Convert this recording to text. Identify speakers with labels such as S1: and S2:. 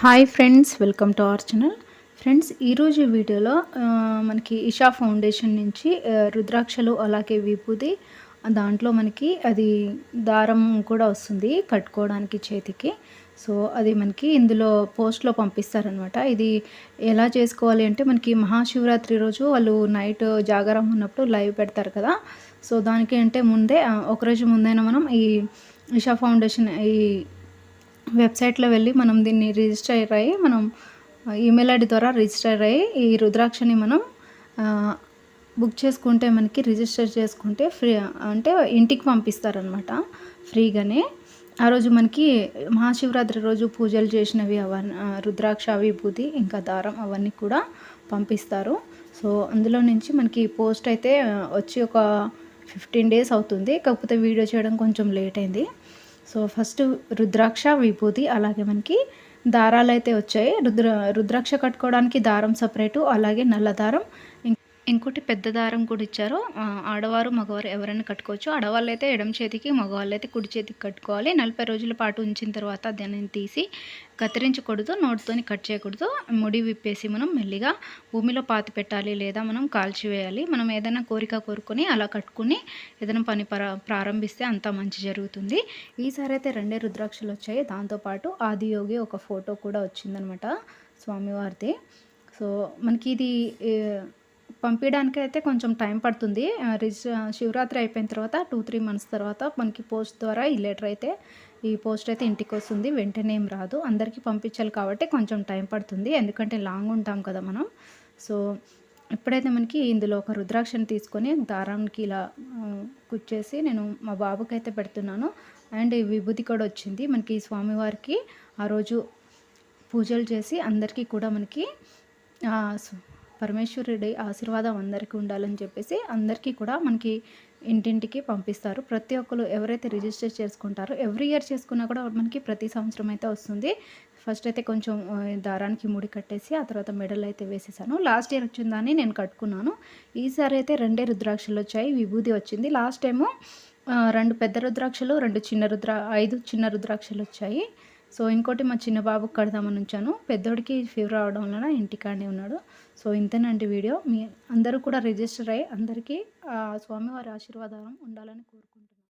S1: Hi friends welcome to our channel friends ఈరోజు వీడియోలో మనకి ఇషా ఫౌండేషన్ నుంచి రుద్రాక్షలు అలాగే విభూది దాంట్లో మనకి అది దారం కూడా వస్తుంది కట్టుకోవడానికి చేతికి. సో అది మనకి ఇందులో పోస్ట్లో పంపిస్తారనమాట ఇది ఎలా చేసుకోవాలి అంటే మనకి మహాశివరాత్రి రోజు వాళ్ళు నైట్ జాగారం ఉన్నప్పుడు లైవ్ పెడతారు కదా. సో దానికి అంటే ముందే ఒకరోజు ముందైనా మనం ఈ ఇషా ఫౌండేషన్ ఈ వెబ్సైట్లో వెళ్ళి మనం దీన్ని రిజిస్టర్ అయ్యి మనం ఈమెయిల్ ఐడి ద్వారా రిజిస్టర్ అయ్యి ఈ రుద్రాక్షని మనం బుక్ చేసుకుంటే మనకి రిజిస్టర్ చేసుకుంటే ఫ్రీ అంటే ఇంటికి పంపిస్తారనమాట ఫ్రీగానే. ఆ రోజు మనకి మహాశివరాత్రి రోజు పూజలు చేసినవి అవన్నీ రుద్రాక్ష విభూతి ఇంకా దారం అవన్నీ కూడా పంపిస్తారు. సో అందులో నుంచి మనకి పోస్ట్ అయితే వచ్చి ఒక ఫిఫ్టీన్ డేస్ అవుతుంది. కాకపోతే వీడియో చేయడం కొంచెం లేట్ అయింది. సో ఫస్ట్ రుద్రాక్ష విభూతి అలాగే మనకి దారాలు అయితే వచ్చాయి. రుద్ర రుద్రాక్ష కట్టుకోవడానికి దారం సపరేటు అలాగే నల్ల దారం ఇంకోటి పెద్ద దారం కూడా ఇచ్చారు. ఆడవారు మగవారు ఎవరైనా కట్టుకోవచ్చు. ఆడవాళ్ళు అయితే ఎడమ చేతికి మగవాళ్ళు అయితే కుడి చేతికి కట్టుకోవాలి. నలభై రోజుల పాటు ఉంచిన తర్వాత దానిని తీసి కత్తిరించకూడదు నోటితోని కట్ చేయకూడదు. ముడి విప్పేసి మనం మెల్లిగా భూమిలో పాతి పెట్టాలి లేదా మనం కాల్చివేయాలి. మనం ఏదైనా కోరిక కోరుకొని అలా కట్టుకుని ఏదైనా పని ప్రారంభిస్తే అంతా మంచి జరుగుతుంది. ఈసారి అయితే రెండే రుద్రాక్షలు వచ్చాయి. దాంతోపాటు ఆదియోగి ఒక ఫోటో కూడా వచ్చిందనమాట స్వామివారిది. సో మనకి ఇది పంపించడానికి అయితే కొంచెం టైం పడుతుంది. శివరాత్రి అయిపోయిన తర్వాత టూ త్రీ మంత్స్ తర్వాత మనకి పోస్ట్ ద్వారా ఈ లెటర్ అయితే ఈ పోస్ట్ అయితే ఇంటికి వస్తుంది. వెంటనే ఏం రాదు. అందరికీ పంపించాలి కాబట్టి కొంచెం టైం పడుతుంది. ఎందుకంటే లాంగ్ ఉంటాం కదా మనం. సో ఎప్పుడైతే మనకి ఇందులో ఒక రుద్రాక్షని తీసుకొని దారానికి ఇలా కుచ్చేసి నేను మా బాబుకి అయితే పెడుతున్నాను. అండ్ ఈ విభూతి కూడా వచ్చింది. మనకి ఈ స్వామివారికి ఆ రోజు పూజలు చేసి అందరికీ కూడా మనకి పరమేశ్వరుడి ఆశీర్వాదం అందరికీ ఉండాలని చెప్పేసి అందరికీ కూడా మనకి ఇంటింటికి పంపిస్తారు. ప్రతి ఒక్కరు ఎవరైతే రిజిస్టర్ చేసుకుంటారో ఎవ్రీ ఇయర్ చేసుకున్నా కూడా మనకి ప్రతి సంవత్సరం అయితే వస్తుంది. ఫస్ట్ అయితే కొంచెం దారానికి ముడి కట్టేసి ఆ తర్వాత మెడల్ అయితే వేసేసాను. లాస్ట్ ఇయర్ వచ్చిందని నేను కట్టుకున్నాను. ఈసారి అయితే రెండే రుద్రాక్షలు వచ్చాయి. విభూది వచ్చింది. లాస్ట్ టైము రెండు పెద్ద రుద్రాక్షలు రెండు చిన్న రుద్రా ఐదు చిన్న రుద్రాక్షలు వచ్చాయి. సో ఇంకోటి మా చిన్న బాబుకి కడదామని ఉంచాను. పెద్దోడికి ఫీవర్ రావడం వలన ఇంటికాడే ఉన్నాడు. సో ఇంతేనండి వీడియో. మీ అందరూ కూడా రిజిస్టర్ అయ్యి అందరికీ స్వామివారి ఆశీర్వాదం ఉండాలని కోరుకుంటున్నాను.